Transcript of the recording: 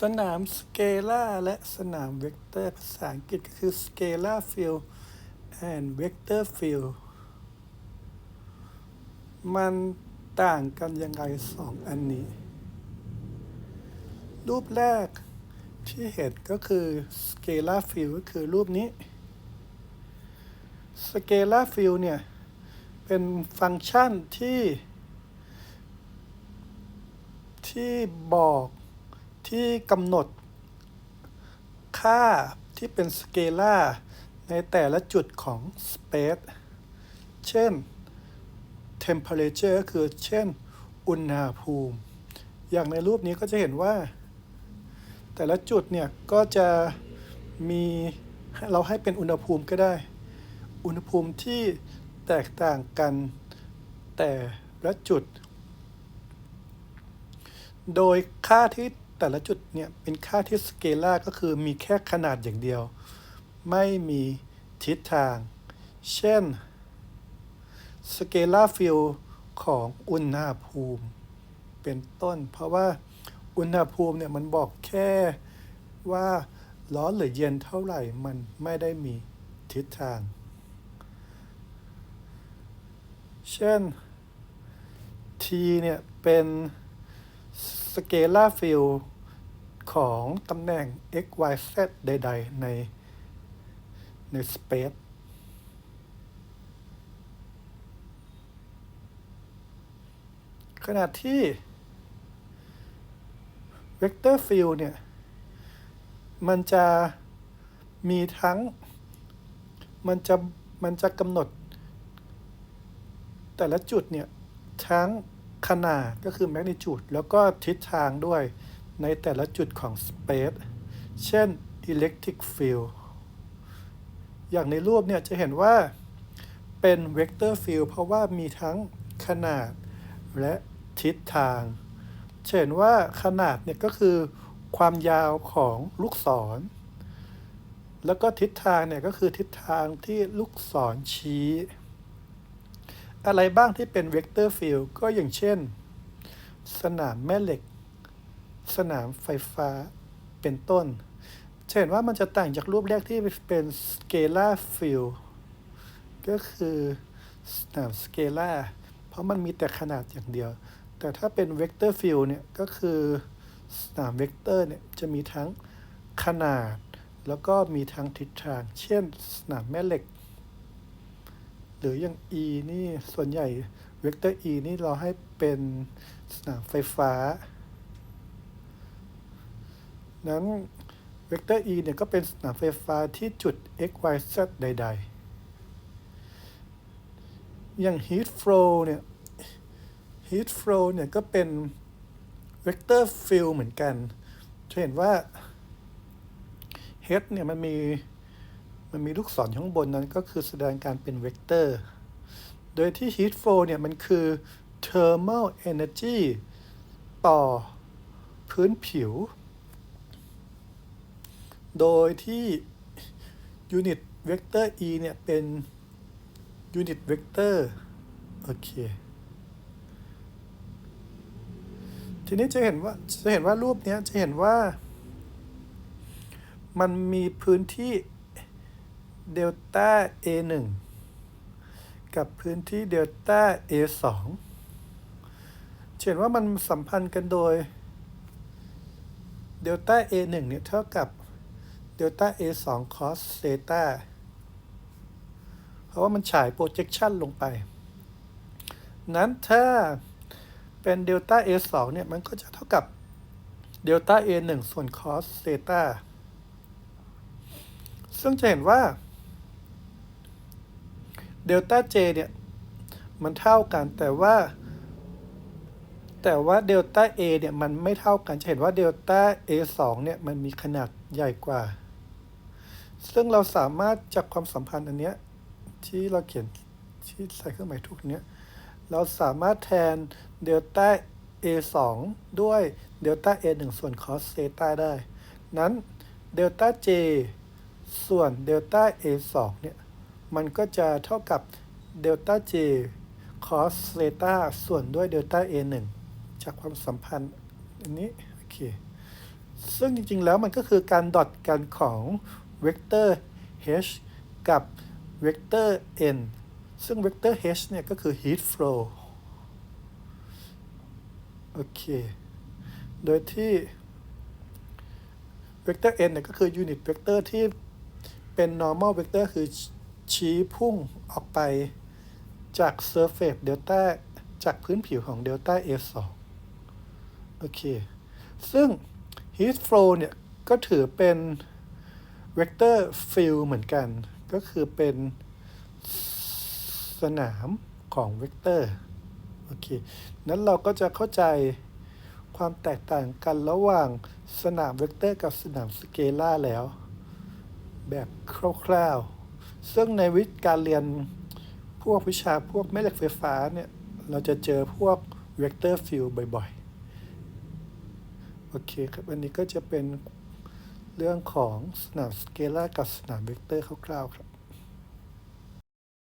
สนามสเกลาและสนามเวกเตอร์ ภาษาอังกฤษก็คือ scalar field and vector field มันต่างกันยังไงสองอันนี้ รูปแรกที่เห็นก็คือ scalar field ก็คือรูปนี้ scalar field เนี่ย เป็นฟังก์ชันที่ ที่บอก ที่กำหนด ค่าที่เป็นสเกลาในแต่ละจุดของ space เช่น temperature ก็คือเช่น อุณหภูมิ อย่างในรูปนี้ก็จะเห็นว่า แต่ละจุดเนี่ย ก็จะมีเราให้เป็นอุณหภูมิก็ได้ อุณหภูมิที่แตกต่างกันแต่ละจุด โดยค่าที่ แต่ละจุดเนี่ยเป็นค่าที่สเกลาก็คือมีแค่ขนาดอย่างเดียว ไม่มีทิศทาง เช่นสเกลาฟิลของอุณหภูมิ เป็นต้น เพราะว่าอุณหภูมิเนี่ยมันบอกแค่ว่าร้อนหรือเย็นเท่าไหร่มันไม่ได้มีทิศทาง เช่น t เนี่ยเป็นสเกลาฟิล ของตำแหน่ง x y z ใด ๆ ในใน space ขณะที่ vector field เนี่ย มันจะมีทั้ง มันจะ มันจะกำหนด แต่ละจุดเนี่ย ทั้งขนาดก็คือ magnitude แล้วก็ทิศทางด้วย ในแต่ละจุดของ space เช่น electric field อย่างในรูปเนี่ยจะเห็นว่าเป็น vector field เพราะว่ามีทั้งขนาดและทิศทางเห็นว่าขนาดเนี่ยก็คือความยาวของลูกศร แล้วก็ทิศทางเนี่ยก็คือทิศทางที่ลูกศรชี้ อะไรบ้างที่เป็น vector field ก็อย่างเช่น สนามแม่เหล็ก สนามไฟฟ้าเป็นต้นจะเห็นว่ามันจะต่างจากรูปแรกที่เป็น scalar field ก็คือสนาม scalar เพราะมันมีแต่ขนาดอย่างเดียว แต่ถ้าเป็น vector field เนี่ยก็คือสนามเวกเตอร์เนี่ยจะมีทั้งขนาด แล้วก็มีทั้งทิศทาง เช่นสนามแม่เหล็ก หรืออย่าง e นี่ส่วนใหญ่เวกเตอร์ e นี่เราให้เป็นสนามไฟฟ้า นั้นเวกเตอร์ e เนี่ยก็เป็นสนามไฟฟ้าที่จุด x y z ใด ๆ อย่าง heat flow เนี่ย heat flow เนี่ยก็เป็นเวกเตอร์ฟิลเหมือนกัน จะเห็นว่า h เนี่ยมันมีมันมีลูกศรข้างบนนั้นก็คือแสดงการเป็นเวกเตอร์ โดยที่ heat flow เนี่ยมันคือ thermal energy ต่อพื้นผิว โดยที่ยูนิตเวกเตอร์ e เนี่ย เป็นยูนิตเวกเตอร์โอเค ทีนี้จะเห็นว่า จะเห็นว่ารูปนี้จะเห็นว่า มันมีพื้นที่เดลต้า a 1กับพื้นที่เดลต้า a 2เห็นว่ามันสัมพันธ์กันโดยเดลต้า a 1เนี่ย เท่ากับ ดลต้า a 2 cos เซตาเพราะว่ามันฉาย projection ลงไป นั้นถ้าเป็นเดลต้า a 2เนี่ย มันก็จะเท่ากับเดลต้า a 1ส่วน cos เซตาซึ่งจะเห็นว่าเดลต้า j เนี่ย มันเท่ากันแต่ว่า แต่ว่าเดลต้า a เนี่ย มันไม่เท่ากัน จะเห็นว่าเดลต้า a 2เนี่ย มันมีขนาดใหญ่กว่า ซึ่งเราสามารถจับความสัมพันธ์อันเนี้ยที่เราเขียนที่ใส่เครื่องหมายถูกเนี้ยเราสามารถแทนเดลต้า a 2ด้วยเดลต้า a 1ส่วน cos เซต้าได้ นั้นเดลต้า j ส่วนเดลต้า a 2เนี่ย มันก็จะเท่ากับเดลต้า j cos เซต้าส่วนด้วยเดลต้า a 1จากความสัมพันธ์อันนี้ โอเค ซึ่งจริงๆแล้วมันก็คือการดอทกันของ เวกเตอร์ h กับเวกเตอร์ n ซึ่งเวกเตอร์ h เนี่ยก็คือ heat flow โอเค โดยที่เวกเตอร์ n เนี่ยก็คือยูนิตเวกเตอร์ที่เป็น normal vector คือชี้พุ่งออกไปจาก surface delta จากพื้นผิวของ delta a 2โอเค ซึ่ง heat flow เนี่ย ก็ถือเป็น vector field เหมือนกัน ก็คือเป็นสนามของเวกเตอร์โอเคนั้นเราก็จะเข้าใจความแตกต่างกันระหว่างสนามเวกเตอร์กับสนามสเกลาร์แล้ว แบบคร่าวๆ ซึ่งในวิชการเรียนพวกวิชาพวกแม่เหล็กไฟฟ้าเนี่ย เราจะเจอพวกเวกเตอร์ฟิลด์บ่อยๆ โอเคครับ อันนี้ก็จะเป็น เรื่องของสนามสเกลาร์กับสนามเวกเตอร์คร่าวๆครับ